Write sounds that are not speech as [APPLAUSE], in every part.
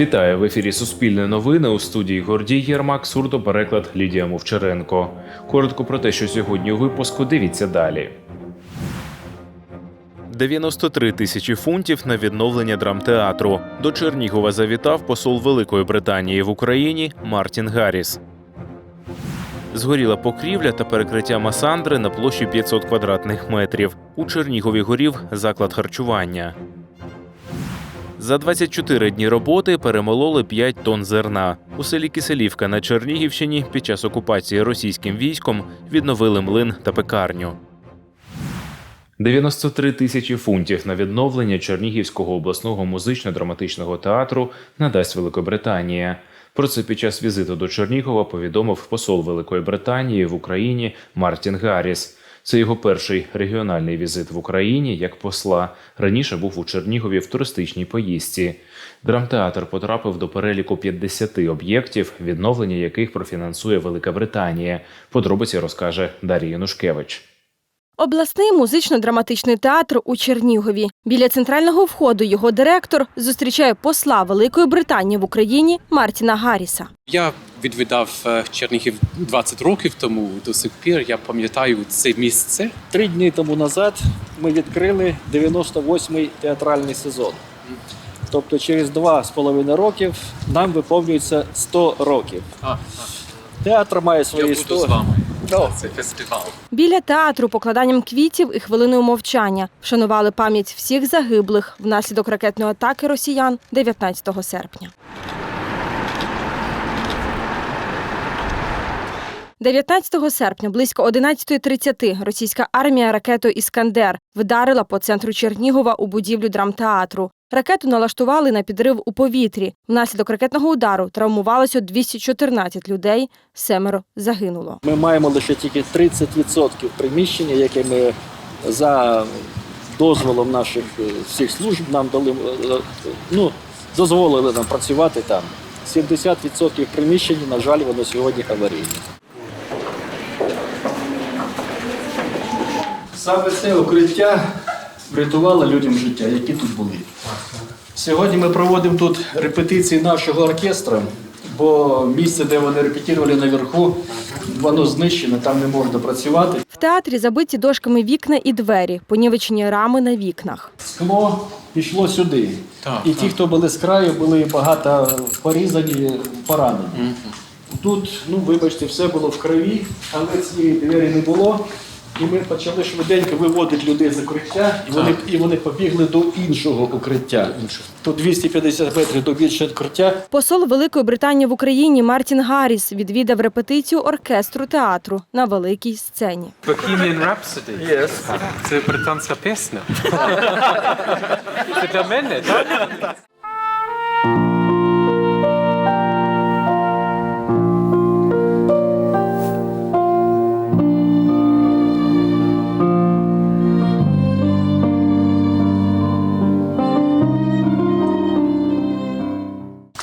Вітаю в ефірі Суспільне новини у студії Гордій Єрмак, сурдопереклад Лідія Мовчаренко. Коротко про те, що сьогодні у випуску дивіться далі. 93 тисячі фунтів на відновлення драмтеатру. До Чернігова завітав посол Великої Британії в Україні Мартін Гарріс. Згоріла покрівля та перекриття масандри на площі 500 квадратних метрів. У Чернігові горів заклад харчування. За 24 дні роботи перемололи 5 тонн зерна. У селі Киселівка на Чернігівщині під час окупації російським військом відновили млин та пекарню. 93 тисячі фунтів на відновлення Чернігівського обласного музично-драматичного театру надасть Великобританія. Про це під час візиту до Чернігова повідомив посол Великої Британії в Україні Мартін Гарріс. Це його перший регіональний візит в Україні як посла. Раніше був у Чернігові в туристичній поїздці. Драмтеатр потрапив до переліку 50 об'єктів, відновлення яких профінансує Велика Британія. Подробиці розкаже Дар'я Янушкевич. Обласний музично-драматичний театр у Чернігові. Біля центрального входу його директор зустрічає посла Великої Британії в Україні Мартіна Гарріса. Я відвідав е, Чернігів 20 років тому. До сих пір я пам'ятаю це місце. Три дні тому назад ми відкрили 98-й театральний сезон. Тобто через два з половиною років нам виповнюється 100 років. А, Театр має я свою Ну. Це фестивал. Біля театру покладанням квітів і хвилиною мовчання вшанували пам'ять всіх загиблих внаслідок ракетної атаки росіян 19 серпня. 19 серпня близько 11.30 російська армія ракетою Іскандер вдарила по центру Чернігова у будівлю драмтеатру. Ракету налаштували на підрив у повітрі. Внаслідок ракетного удару травмувалося 214 людей, семеро загинуло. Ми маємо лише тільки 30% приміщення, яке ми за дозволом наших е, всіх служб нам дали е, ну, дозволили нам працювати там. 70% приміщень, на жаль, воно сьогодні аварійне. Саме це укриття врятувало людям життя, які тут були. Сьогодні ми проводимо тут репетиції нашого оркестру, бо місце, де вони репетували наверху, воно знищене, там не можна працювати. В театрі забиті дошками вікна і двері, понівечені рами на вікнах. Скло пішло сюди. Так, і ті, хто були з краю, були багато порізані, поранені. Тут, ну вибачте, все було в крові, але цієї двері не було. І ми почали швиденько виводити людей з укриття, і вони, і вони побігли до іншого укриття. Тут 250 метрів до більшого укриття. Посол Великої Британії в Україні Мартін Гарріс відвідав репетицію оркестру театру на великій сцені. Bohemian Rhapsody. Yes. Це британська пісня. [LAUGHS] Це для мене, так?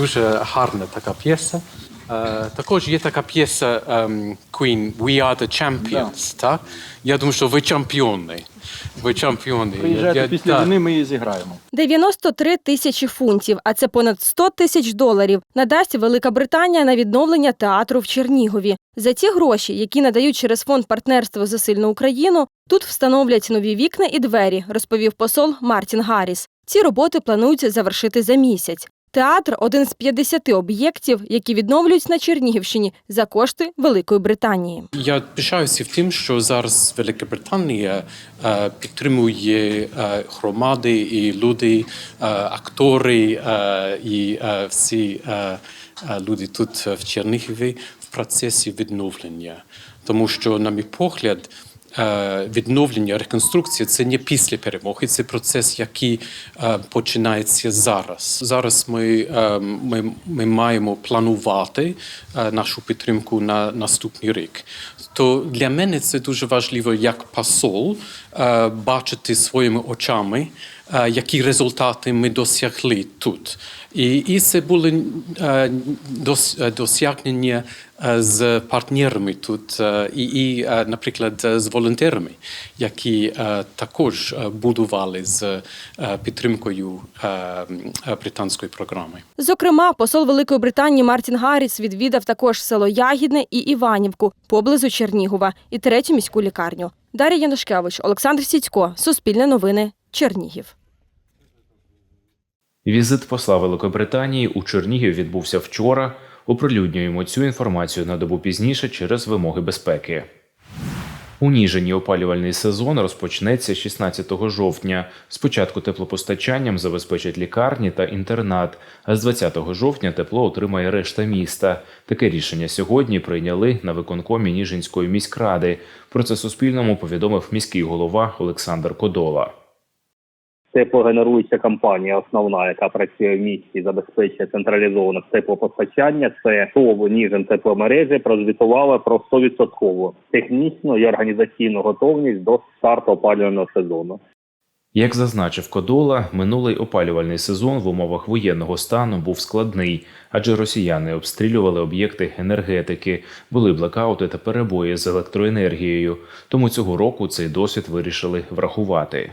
Дуже гарна така п'єса. Е, також є така п'єса ем, Queen We are the champions. Так? Я думаю, що ви чемпіони. Ви чемпіони. Приїжджайте Я- після так. війни, ми її зіграємо. 93 тисячі фунтів, а це понад 100 тисяч доларів, надасть Велика Британія на відновлення театру в Чернігові. За ці гроші, які надають через фонд партнерства за сильну Україну, тут встановлять нові вікна і двері, розповів посол Мартін Гарріс. Ці роботи планують завершити за місяць. Театр один з 50 об'єктів, які відновлюють на Чернігівщині за кошти Великої Британії. Я пишаюся в тим, що зараз Велика Британія е, підтримує е, громади і люди, е, актори і всі люди тут в Чернігові в процесі відновлення. Тому що, на мій погляд, відновлення, реконструкції це не після перемоги, це процес, який е, починається зараз. Зараз ми, е, ми, ми маємо планувати е, нашу підтримку на наступний рік. То для мене це дуже важливо як посол е, бачити своїми очами е, які результати ми досягли тут. І, і це були е, дос, е, досягнення е, з партнерами тут, е, і, і е, наприклад, е, з волонтерами, які е, також е, будували з е, підтримкою е, е, британської програми. Зокрема, посол Великої Британії Мартін Гарріс відвідав також село Ягідне і Іванівку поблизу Чернігова і третю міську лікарню. Дар'я Янушкевич, Олександр Сідько, Суспільне новини, Чернігів. Візит посла Великобританії у Чернігів відбувся вчора. Оприлюднюємо цю інформацію на добу пізніше через вимоги безпеки. У Ніжині опалювальний сезон розпочнеться 16 жовтня. Спочатку теплопостачанням забезпечать лікарні та інтернат, а з 20 жовтня тепло отримає решта міста. Таке рішення сьогодні прийняли на виконкомі Ніжинської міськради. Про це Суспільному повідомив міський голова Олександр Кодола. Теплогенеруюча компанія, основна, яка працює в місті, забезпечує централізоване теплопостачання. Це ТОВ Ніжин тепломережі прозвітувала про 100% технічну і організаційну готовність до старту опалювального сезону. Як зазначив Кодола, минулий опалювальний сезон в умовах воєнного стану був складний, адже росіяни обстрілювали об'єкти енергетики, були блекаути та перебої з електроенергією. Тому цього року цей досвід вирішили врахувати.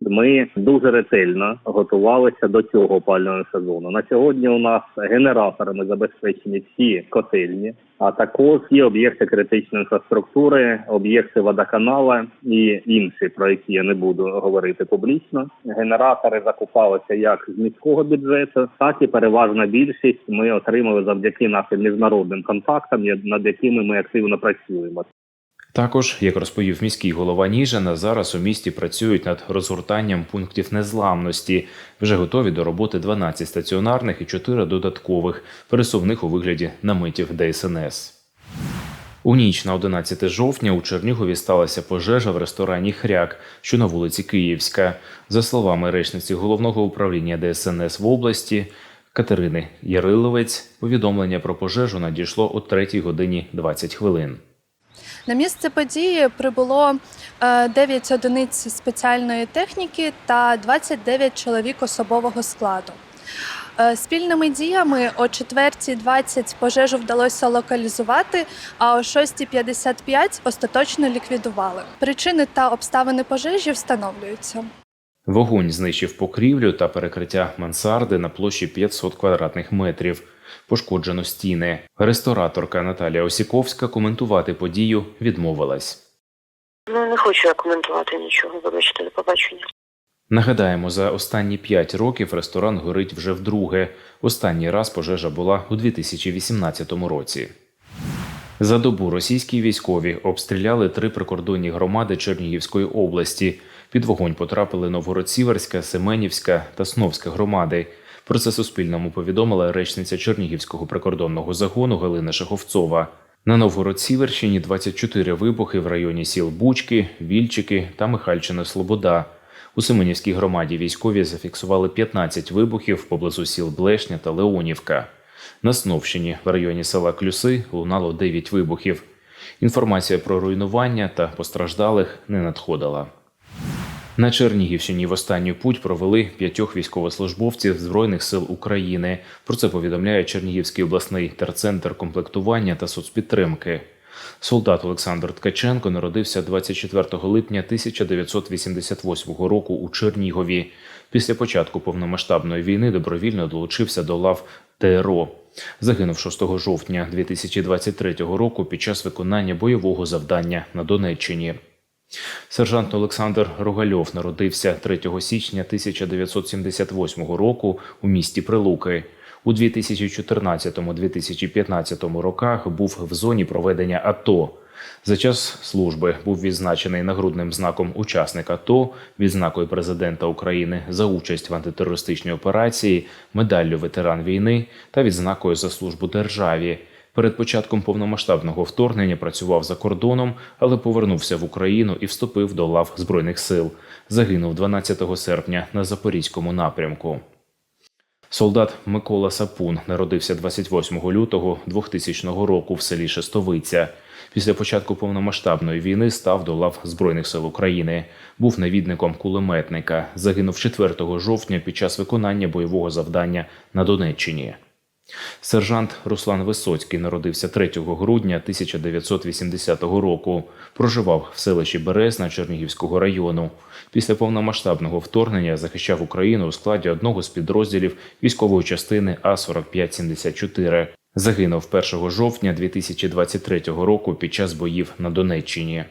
Ми дуже ретельно готувалися до цього опалювального сезону. На сьогодні у нас генераторами забезпечені всі котельні, а також є об'єкти критичної інфраструктури, об'єкти водоканала і інші, про які я не буду говорити публічно. Генератори закупалися як з міського бюджету, так і переважна більшість ми отримали завдяки нашим міжнародним контактам, над якими ми активно працюємо. Також, як розповів міський голова Ніжина, зараз у місті працюють над розгортанням пунктів незламності. Вже готові до роботи 12 стаціонарних і 4 додаткових, пересувних у вигляді наметів ДСНС. У ніч на 11 жовтня у Чернігові сталася пожежа в ресторані Хряк, що на вулиці Київська. За словами речниці головного управління ДСНС в області Катерини Яриловець, повідомлення про пожежу надійшло о 3 годині 20 хвилин. На місце події прибуло е, 9 одиниць спеціальної техніки та 29 чоловік особового складу. Е, Спільними діями о 4.20 пожежу вдалося локалізувати, а о 6.55 остаточно ліквідували. Причини та обставини пожежі встановлюються. Вогонь знищив покрівлю та перекриття мансарди на площі 500 квадратних метрів. Пошкоджено стіни. Рестораторка Наталія Осіковська коментувати подію відмовилась. Ну, не хочу я коментувати нічого, вибачте, до побачення. Нагадаємо, за останні 5 років ресторан горить вже вдруге. Останній раз пожежа була у 2018 році. За добу російські військові обстріляли три прикордонні громади Чернігівської області. Під вогонь потрапили Новгород-Сіверська, Семенівська та Сновська громади. Про це Суспільному повідомила речниця Чернігівського прикордонного загону Галина Шаховцова. На Новгород-Сіверщині 24 вибухи в районі сіл Бучки, Вільчики та Михальчина Слобода. У Семенівській громаді військові зафіксували 15 вибухів поблизу сіл Блешня та Леонівка. На Сновщині в районі села Клюси лунало 9 вибухів. Інформація про руйнування та постраждалих не надходила. На Чернігівщині в останню путь провели п'ятьох військовослужбовців Збройних сил України. Про це повідомляє Чернігівський обласний терцентр комплектування та соцпідтримки. Солдат Олександр Ткаченко народився 24 липня 1988 року у Чернігові. Після початку повномасштабної війни добровільно долучився до лав ТРО. Загинув 6 жовтня 2023 року під час виконання бойового завдання на Донеччині. Сержант Олександр Рогальов народився 3 січня 1978 року у місті Прилуки. У 2014-2015 роках був в зоні проведення АТО. За час служби був відзначений нагрудним знаком учасника АТО, відзнакою президента України за участь в антитерористичній операції, медаллю ветеран війни та відзнакою за службу державі. Перед початком повномасштабного вторгнення працював за кордоном, але повернувся в Україну і вступив до лав Збройних сил. Загинув 12 серпня на Запорізькому напрямку. Солдат Микола Сапун народився 28 лютого 2000 року в селі Шестовиця. Після початку повномасштабної війни став до лав Збройних сил України. Був навідником кулеметника. Загинув 4 жовтня під час виконання бойового завдання на Донеччині. Сержант Руслан Висоцький народився 3 грудня 1980 року. Проживав в селищі Березна Чернігівського району. Після повномасштабного вторгнення захищав Україну у складі одного з підрозділів військової частини А-4574. Загинув 1 жовтня 2023 року під час боїв на Донеччині.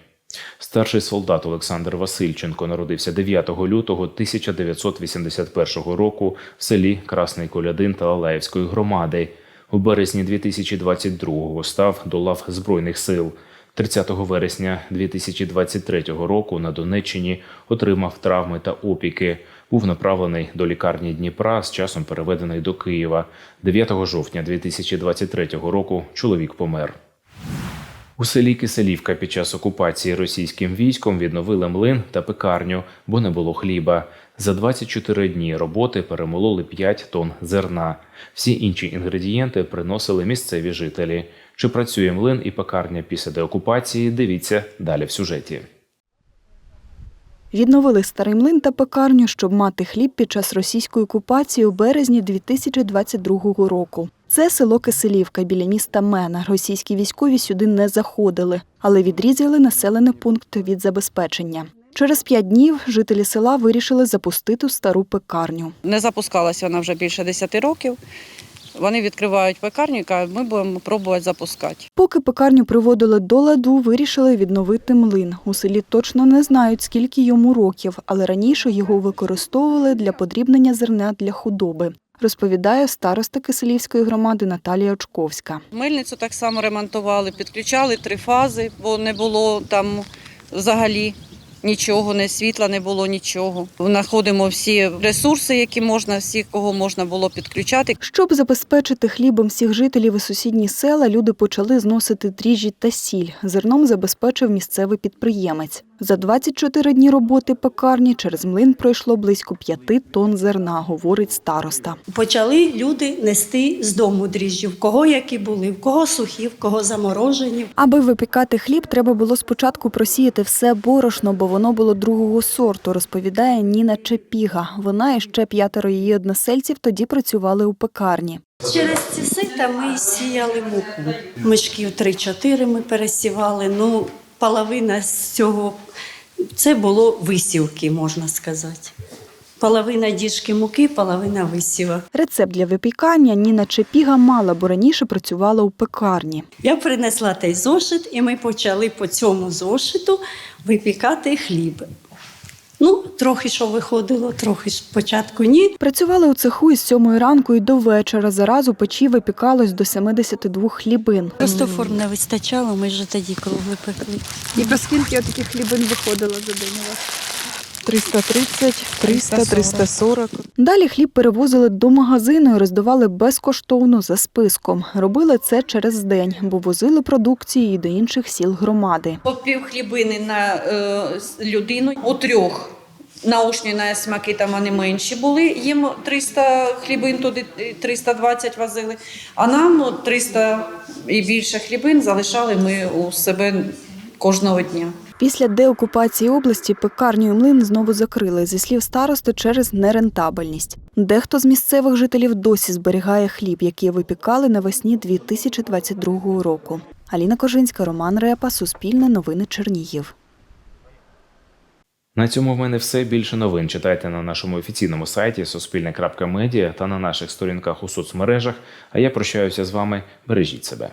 Старший солдат Олександр Васильченко народився 9 лютого 1981 року в селі Красний Колядин Талалаївської громади. У березні 2022-го став до лав Збройних сил. 30 вересня 2023 року на Донеччині отримав травми та опіки. Був направлений до лікарні Дніпра, з часом переведений до Києва. 9 жовтня 2023 року чоловік помер. У селі Киселівка під час окупації російським військом відновили млин та пекарню, бо не було хліба. За 24 дні роботи перемололи 5 тонн зерна. Всі інші інгредієнти приносили місцеві жителі. Чи працює млин і пекарня після деокупації? Дивіться далі в сюжеті. Відновили старий млин та пекарню, щоб мати хліб під час російської окупації у березні 2022 року. Це село Киселівка біля міста Мена. Російські військові сюди не заходили, але відрізали населений пункт від забезпечення. Через п'ять днів жителі села вирішили запустити стару пекарню. Не запускалася вона вже більше 10 років. Вони відкривають пекарню кажуть, ми будемо пробувати запускати. Поки пекарню приводили до ладу, вирішили відновити млин. У селі точно не знають, скільки йому років, але раніше його використовували для подрібнення зерна для худоби. Розповідає староста Киселівської громади Наталія Очковська. Мильницю так само ремонтували, підключали три фази, бо не було там взагалі нічого, не світла, не було нічого. Знаходимо всі ресурси, які можна, всі, кого можна було підключати. Щоб забезпечити хлібом всіх жителів і сусідні села, люди почали зносити дріжджі та сіль. Зерном забезпечив місцевий підприємець. За 24 дні роботи пекарні через млин пройшло близько 5 тонн зерна, говорить староста. Почали люди нести з дому дріжджі, в кого які були, в кого сухі, в кого заморожені. Аби випікати хліб, треба було спочатку просіяти все борошно, бо воно було другого сорту, розповідає Ніна Чепіга. Вона і ще п'ятеро її односельців тоді працювали у пекарні. Через ці сита ми сіяли муку. Мишків 3-4 ми пересівали. Ну, половина з цього це було висівки, можна сказати. Половина діжки муки, половина висіва. Рецепт для випікання Ніна Чепіга мала, бо раніше працювала у пекарні. Я принесла той зошит, і ми почали по цьому зошиту випікати хліб. Ну, трохи що виходило, трохи спочатку ні. Працювали у цеху із сьомої ранку і до вечора. Зараз у печі випікалось до 72 хлібин. Просто форм не вистачало, ми вже тоді кругли пекли. І по скільки таких хлібин виходило за день у вас? 330, 300, 340. Далі хліб перевозили до магазину і роздавали безкоштовно за списком. Робили це через день, бо возили продукції і до інших сіл громади. По пів хлібини на е, людину, у трьох. Наушні на смаки там вони менші були, їм 300 хлібин туди е, 320 возили, а нам ну, 300 і більше хлібин залишали ми у себе кожного дня. Після деокупації області пекарню і млин знову закрили, зі слів старости, через нерентабельність. Дехто з місцевих жителів досі зберігає хліб, який випікали навесні 2022 року. Аліна Кожинська, Роман Репа, Суспільне новини Чернігів. На цьому в мене все. Більше новин читайте на нашому офіційному сайті Суспільне.Медіа та на наших сторінках у соцмережах. А я прощаюся з вами. Бережіть себе.